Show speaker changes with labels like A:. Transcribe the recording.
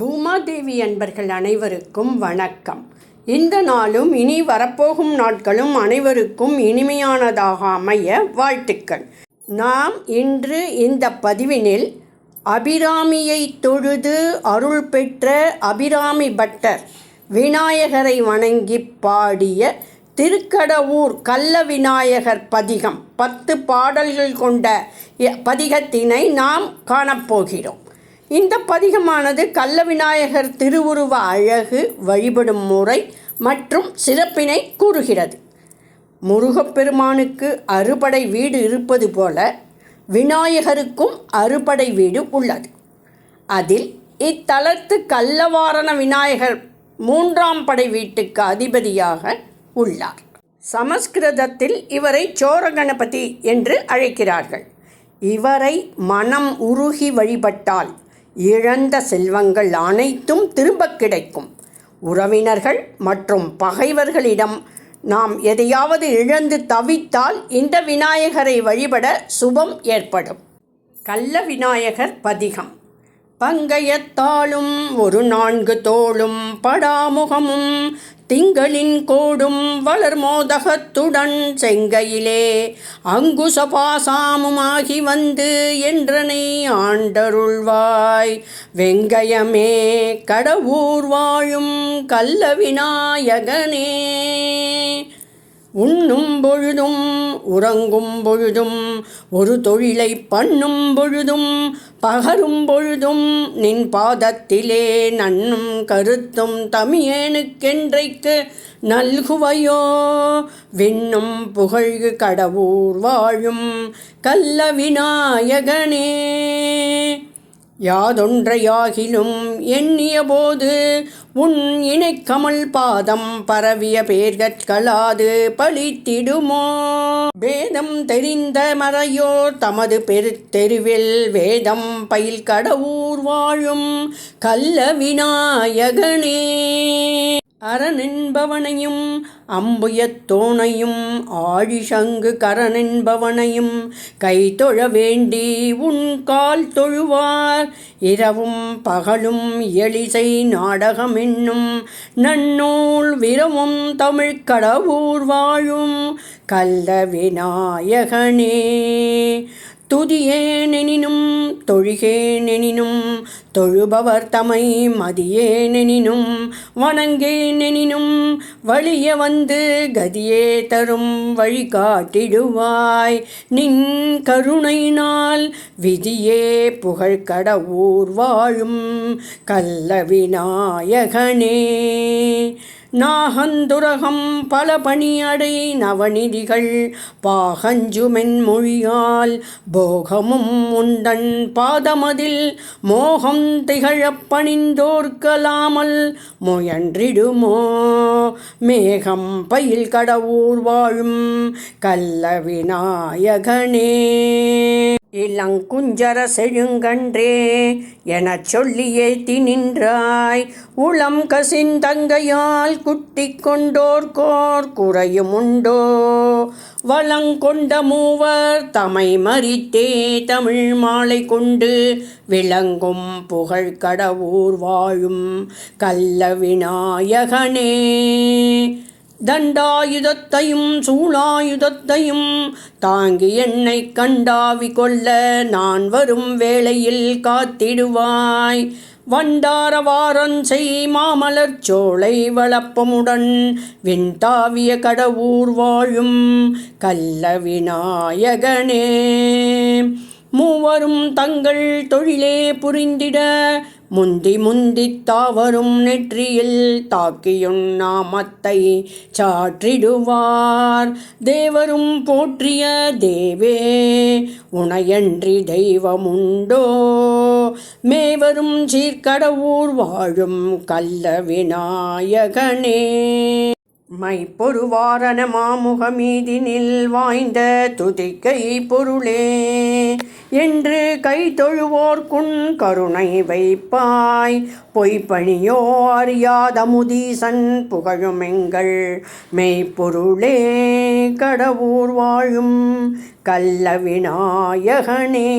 A: பூமாதேவி அன்பர்கள் அனைவருக்கும் வணக்கம். இந்த நாளும் இனி வரப்போகும் நாட்களும் அனைவருக்கும் இனிமையானதாக அமைய வாழ்த்துக்கள். நாம் இன்று இந்த பதிவினில் அபிராமியை தொழுது அருள் பெற்ற அபிராமி பட்டர் விநாயகரை வணங்கி பாடிய திருக்கடவூர் கள்ள விநாயகர் பதிகம் பத்து பாடல்கள் கொண்ட பதிகத்தினை நாம் காணப்போகிறோம். இந்த பதிகமானது கள்ள விநாயகர் திருவுருவ அழகு வழிபடும் முறை மற்றும் சிறப்பினை கூறுகிறது. முருகப்பெருமானுக்கு அறுபடை வீடு இருப்பது போல விநாயகருக்கும் அறுபடை வீடு உள்ளது. அதில் இத்தலத்து கள்ளவாரண விநாயகர் மூன்றாம் படை வீட்டுக்கு அதிபதியாக உள்ளார். சமஸ்கிருதத்தில் இவரை சோர கணபதி என்று அழைக்கிறார்கள். இவரை மனம் உருகி வழிபட்டால் இழந்த செல்வங்கள் அனைத்தும் திரும்ப கிடைக்கும். உறவினர்கள் மற்றும் பகைவர்களிடம் நாம் எதையாவது இழந்து தவித்தால் இந்த விநாயகரை வழிபட சுபம் ஏற்படும். கள்ள விநாயகர் பதிகம். பங்கையத்தாளும் ஒரு நான்கு தோளும் படாமுகமும் திங்களின் கோடும் வளர் மோதகத்துடன் செங்கையிலே அங்குசபாசாமுமாகி வந்து என்றனை ஆண்டருள்வாய். வெங்கயமே கடவுர் வாழும் கல்ல விநாயகனே உண்ணும் பொழுதும் உறங்கும் பொழுதும் ஒரு தொழிலை பண்ணும் பொழுதும் பகரும் பொழுதும் நின் பாதத்திலே நன்னும் கருத்தும் தமியேனுக்கென்றைக்கு நல்குவையோ? விண்ணும் புகழ்கு கடவுர் வாழும் கல்ல விநாயகனே யாதொன்றையாகிலும் எண்ணிய போது உன் இணைக்கமல் பாதம் பரவிய பேர்கற்களாது பழித்திடுமோ? வேதம் தெரிந்த மறையோர் தமது பெருத்தெருவில் வேதம் பயில் கடவுர் வாழும் கல்ல விநாயகனே அரணென்பவனையும் அம்புயத்தோனையும் ஆழிசங்கு கரனென்பவனையும் கைதொழ வேண்டி உன் கால் தொழுவார். இரவும் பகலும் எளிசை நாடகம் என்னும் நன்னூல் விரவும் தமிழ் கடவுர் வாழும். கல்ல விநாயகனே துதியேனெனினும் தொழுகேனெனினும் தொழுபவர் தமை மதியேனெனினும் வணங்கேனெனினும் வழிய வந்து கதியே தரும் வழிகாட்டிடுவாய். நின் கருணையினால் விதியே புகழ் கடவுர் வாழும் கல்ல விநாயகனே நாகந்துரகம் பல பணியடை நவநிதிகள் பாகஞ்சுமென் மொழியால் போகமும் உண்டன் பாதமதில் மோகம் திகழப் பணிந்தோர்க்கலாமல் முயன்றிடுமோ? மேகம் பயில் கடவுர் வாழும் கல்ல விநாயகனே இளங்குஞ்சர செழுங்கன்றே எனச் சொல்லியே தினின்றாய். உளம் கசிந்தங்கையால் குட்டி கொண்டோர்கோர் குறையும் உண்டோ வளங்கொண்ட மூவர் தமை மறித்தே தமிழ் மாலை கொண்டு விளங்கும் புகழ் கடவுர் வாழும் கல்ல விநாயகனே. தண்டாயுதத்தையும் சூளாயுதத்தையும் தாங்கி என்னை கண்டாவி கொள்ள நான் வரும் வேளையில் காத்திடுவாய். வண்டாரவாரன் செய் மாமலர் சோலை வளப்பமுடன் விண்தாவிய கடவுர் வாழும் கல்ல விநாயகனே மூவரும் தங்கள் தொழிலே புரிந்திட முந்தி முந்தி தாவரும் நெற்றியில் தாக்கியுன் நாமத்தை சாற்றிடுவார். தேவரும் போற்றிய தேவே உணையன்றி தெய்வமுண்டோ. மேவரும் சீர்கடவுர் வாழும் கல்ல விநாயகனே மைப்பொருவாரண மாமுகமீதினில் வாய்ந்த துதிக்கை பொருளே. என்று கை குண் கருணை வைப்பாய். பொய்ப்பணியோ அறியாத முதீசன் புகழுமெங்கள். மெய்ப்பொருளே கடவுர் வாழும் கள்ள விநாயகனே